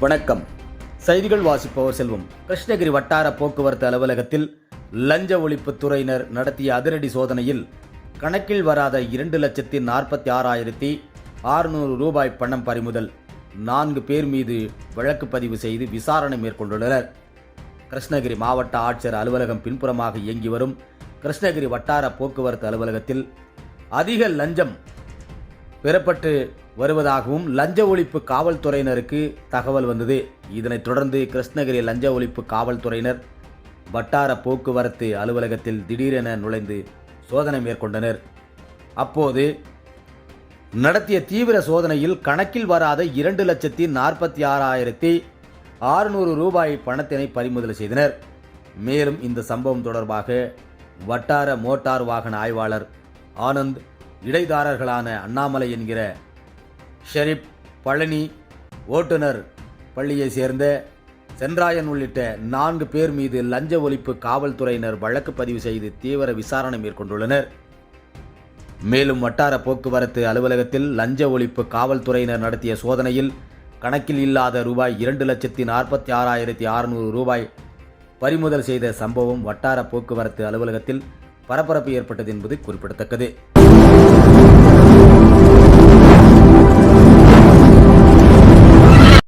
வணக்கம். செய்திகள் வாசிப்பவர் செல்வம். கிருஷ்ணகிரி வட்டார போக்குவரத்து அலுவலகத்தில் லஞ்ச ஒழிப்புத் துறையினர் நடத்திய அதிரடி சோதனையில் கணக்கில் வராத இரண்டு லட்சத்தி நாற்பத்தி ஆறாயிரத்தி ஆறுநூறு ரூபாய் பணம் பறிமுதல். நான்கு பேர் மீது வழக்கு பதிவு செய்து விசாரணை மேற்கொண்டுள்ளனர். கிருஷ்ணகிரி மாவட்ட ஆட்சியர் அலுவலகம் பின்புறமாக இயங்கி வரும் கிருஷ்ணகிரி வட்டார போக்குவரத்து அலுவலகத்தில் அதிக லஞ்சம் பெறப்பட்டு வருவதாகவும் லஞ்ச ஒழிப்பு காவல்துறையினருக்கு தகவல் வந்தது. இதனைத் தொடர்ந்து கிருஷ்ணகிரி லஞ்ச ஒழிப்பு காவல்துறையினர் வட்டார போக்குவரத்து அலுவலகத்தில் திடீரென நுழைந்து சோதனை மேற்கொண்டனர். அப்போது நடத்திய தீவிர சோதனையில் கணக்கில் வராத இரண்டு லட்சத்தி நாற்பத்தி ஆறாயிரத்தி ஆறுநூறு ரூபாய் பணத்தினை பறிமுதல் செய்தனர். மேலும் இந்த சம்பவம் தொடர்பாக வட்டார மோட்டார் வாகன ஆய்வாளர் ஆனந்த் இடைதாரர்களான அண்ணாமலை என்கிற ஷெரீப் பழனி ஓட்டுநர் பள்ளியை சேர்ந்த சென்றாயன் உள்ளிட்ட நான்கு பேர் மீது லஞ்ச ஒழிப்பு காவல்துறையினர் வழக்கு பதிவு செய்து தீவிர விசாரணை மேற்கொண்டுள்ளனர். மேலும் வட்டார போக்குவரத்து அலுவலகத்தில் லஞ்ச ஒழிப்பு காவல்துறையினர் நடத்திய சோதனையில் கணக்கில் இல்லாத ரூபாய் இரண்டு லட்சத்தி நாற்பத்தி ஆறாயிரத்தி அறுநூறு ரூபாய் பறிமுதல் செய்த சம்பவம் வட்டார போக்குவரத்து அலுவலகத்தில் பரபரப்பு ஏற்பட்டது என்பது குறிப்பிடத்தக்கது.